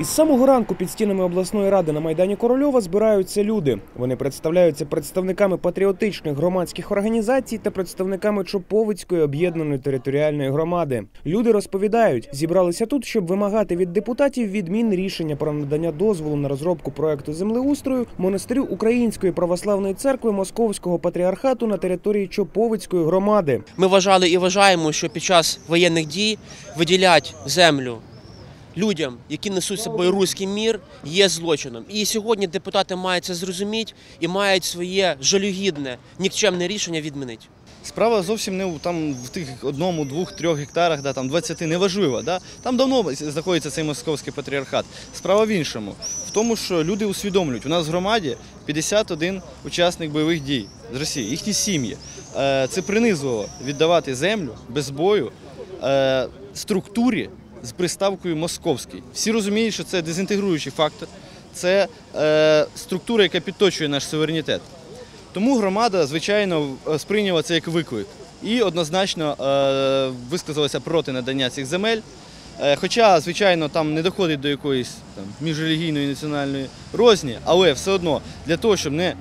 Із самого ранку під стінами обласної ради на майдані Корольова збираються люди. Вони представляються представниками патріотичних громадських організацій та представниками Чоповицької об'єднаної територіальної громади. Люди розповідають, зібралися тут, щоб вимагати від депутатів відмін рішення про надання дозволу на розробку проекту землеустрою монастирю Української православної церкви Московського патріархату на території Чоповицької громади. Ми вважали і вважаємо, що під час воєнних дій виділять землю людям, які несуть з собою руський мір, є злочином. І сьогодні депутати мають це зрозуміти і мають своє жалюгідне, нікчемне рішення відмінити. Справа зовсім не там в тих одному, двох, трьох гектарах, да, там 20, неважливо. Да? Там давно знаходиться цей московський патріархат. Справа в іншому, в тому, що люди усвідомлюють, у нас в громаді 51 учасник бойових дій з Росії, їхні сім'ї. Е, Це принизливо віддавати землю без бою е, структурі з приставкою московський. Всі розуміють, що це дезінтегруючий фактор, це е, структура, яка підточує наш суверенітет. Тому громада, звичайно, е, сприйняла це як виклик і однозначно е, висказалася проти надання цих земель. Е, Хоча, звичайно, там не доходить до якоїсь там, міжрелігійної національної розні, але все одно для того, щоб не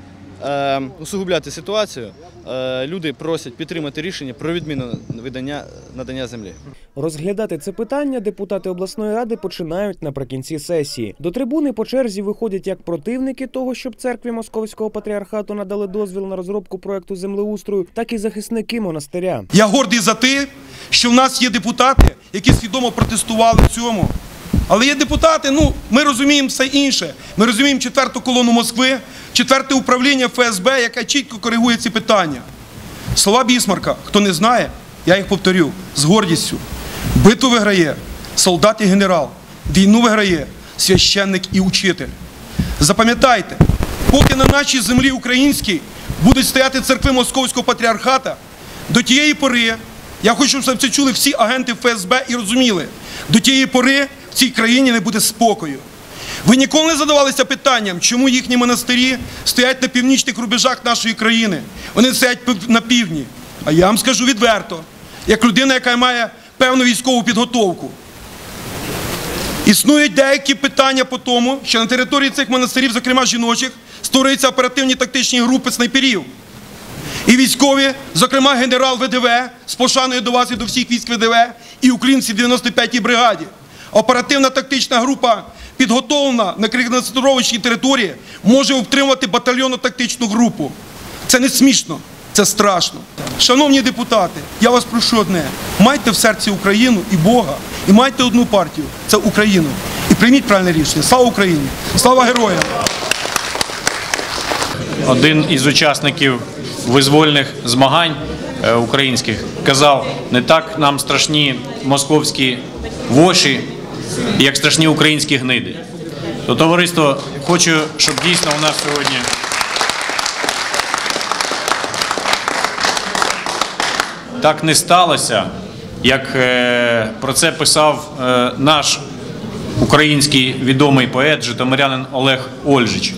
усугубляти ситуацію, е, люди просять підтримати рішення про відміну видання, надання землі. Розглядати це питання депутати обласної ради починають наприкінці сесії. До трибуни по черзі виходять як противники того, щоб церкві Московського патріархату надали дозвіл на розробку проекту землеустрою, так і захисники монастиря. Я гордий за те, що в нас є депутати, які свідомо протестували в цьому. Але є депутати, ну ми розуміємо все інше. Ми розуміємо четверту колону Москви, четверте управління ФСБ, яке чітко коригує ці питання. Слова Бісмарка, хто не знає, я їх повторю з гордістю. Битву виграє солдат і генерал, війну виграє священник і учитель. Запам'ятайте, поки на нашій землі українській будуть стояти церкви Московського патріархата, до тієї пори, я хочу, щоб це чули всі агенти ФСБ і розуміли, до тієї пори цій країні не буде спокою. Ви ніколи не задавалися питанням, чому їхні монастирі стоять на північних рубежах нашої країни. Вони стоять на півдні. А я вам скажу відверто, як людина, яка має певну військову підготовку. Існують деякі питання по тому, що на території цих монастирів, зокрема жіночих, створюються оперативні тактичні групи снайперів. І військові, зокрема генерал ВДВ, з пошаною до вас і до всіх військ ВДВ, і українці в 95-й бригаді. Оперативна тактична група, підготовлена на Кригноцентровичній території, може утримувати батальйонну тактичну групу. Це не смішно, це страшно. Шановні депутати, я вас прошу одне: майте в серці Україну і Бога, і майте одну партію це Україну. І прийміть правильне рішення. Слава Україні! Слава героям! один із учасників визвольних змагань е, українських казав: не так нам страшні московські воші, як страшні українські гниди. То товариство, хочу, щоб дійсно у нас сьогодні. Так не сталося, як е, про це писав е, наш український відомий поет, житомирянин Олег Ольжич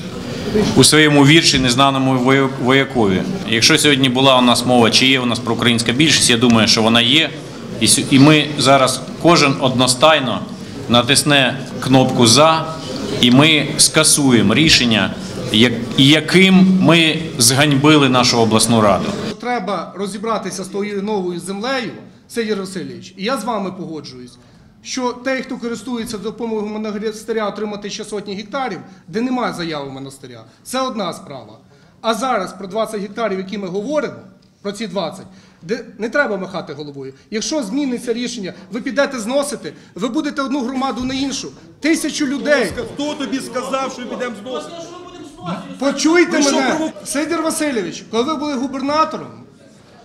у своєму вірші незнаному воякові. Якщо сьогодні була у нас мова, чи є у нас проукраїнська більшість, я думаю, що вона є. І ми зараз кожен одностайно натисне кнопку за, і ми скасуємо рішення, яким ми зганьбили нашу обласну раду. Треба розібратися з тою новою землею, Сидір Васильович, і я з вами погоджуюсь, що той, хто користується допомогою монастиря отримати ще сотні гектарів, де немає заяви монастиря, це одна справа. А зараз про 20 гектарів, які ми говоримо, про ці 20, де не треба махати головою. Якщо зміниться рішення, ви підете зносити, ви будете одну громаду на іншу, тисячу людей. Хто тобі сказав, що ми підемо зносити? Почуйте Ви мене, Сидір Васильович, коли ви були губернатором,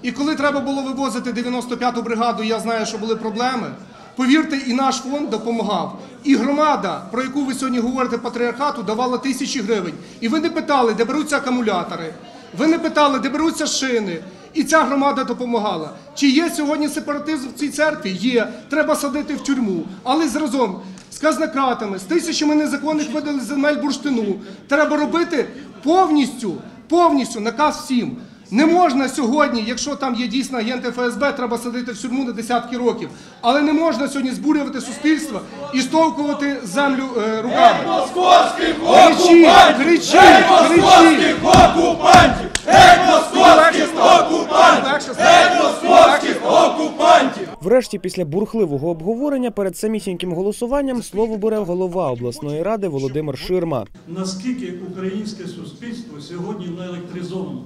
і коли треба було вивозити 95-ту бригаду, я знаю, що були проблеми. Повірте, і наш фонд допомагав. І громада, про яку ви сьогодні говорите, патріархату, давала тисячі гривень. І ви не питали, де беруться акумулятори. Ви не питали, де беруться шини. І ця громада допомагала. Чи є сьогодні сепаратизм в цій церкві? Є. Треба садити в тюрму. Але зразом з казнократами, з тисячами незаконних видалих земель бурштину. Треба робити повністю, повністю наказ всім. Не можна сьогодні, якщо там є дійсно агенти ФСБ, треба садити в тюрму на десятки років. Але не можна сьогодні збурювати суспільство і штовхувати землю е, руками. Московських Кричіть, окупантів! кричіть, кричіть! московських окупантів! Геть московських окупантів! Легше Геть московських окупантів! Врешті, після бурхливого обговорення перед самісіньким голосуванням слово бере голова обласної ради Володимир Ширма. наскільки українське суспільство сьогодні наелектризовано.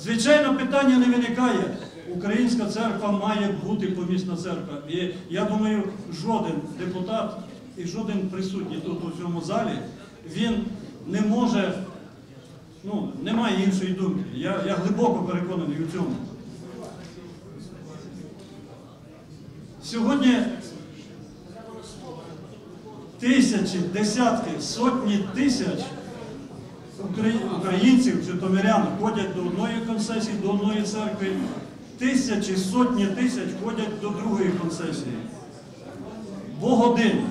Звичайно, питання не виникає. Українська церква має бути помісна церква. І я думаю, жоден депутат і жоден присутній тут у цьому залі, він не може, ну, має іншої думки. Я, я глибоко переконаний у цьому. Сьогодні тисячі, десятки, сотні тисяч українців, житомирян ходять до одної концесії, до одної церкви, тисячі, сотні тисяч ходять до другої концесії. Бог один.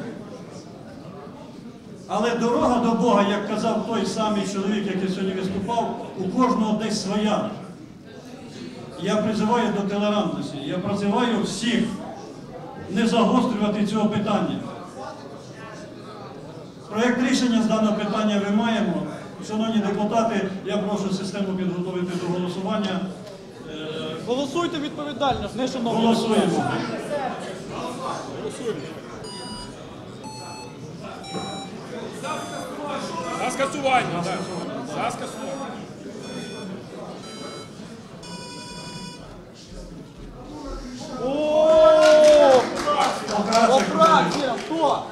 Але дорога до Бога, як казав той самий чоловік, який сьогодні виступав, у кожного десь своя. Я призиваю до толерантності, я призиваю всіх не загострювати цього питання. Проєкт рішення з даного питання ви маємо. Шановні депутати, я прошу систему підготовити до голосування. Е, Голосуйте відповідально, не шановні. Голосуємо. За скасування. За скасування. По фракціям, хто?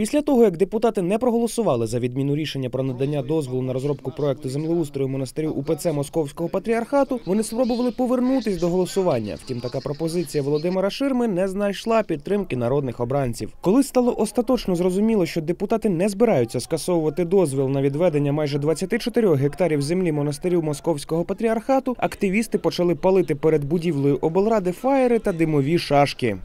Після того, як депутати не проголосували за відміну рішення про надання дозволу на розробку проекту землеустрою монастирів УПЦ Московського патріархату, вони спробували повернутись до голосування. Втім, така пропозиція Володимира Ширми не знайшла підтримки народних обранців. Коли стало остаточно зрозуміло, що депутати не збираються скасовувати дозвіл на відведення майже 24 гектарів землі монастирів Московського патріархату, активісти почали палити перед будівлею облради фаєри та димові шашки.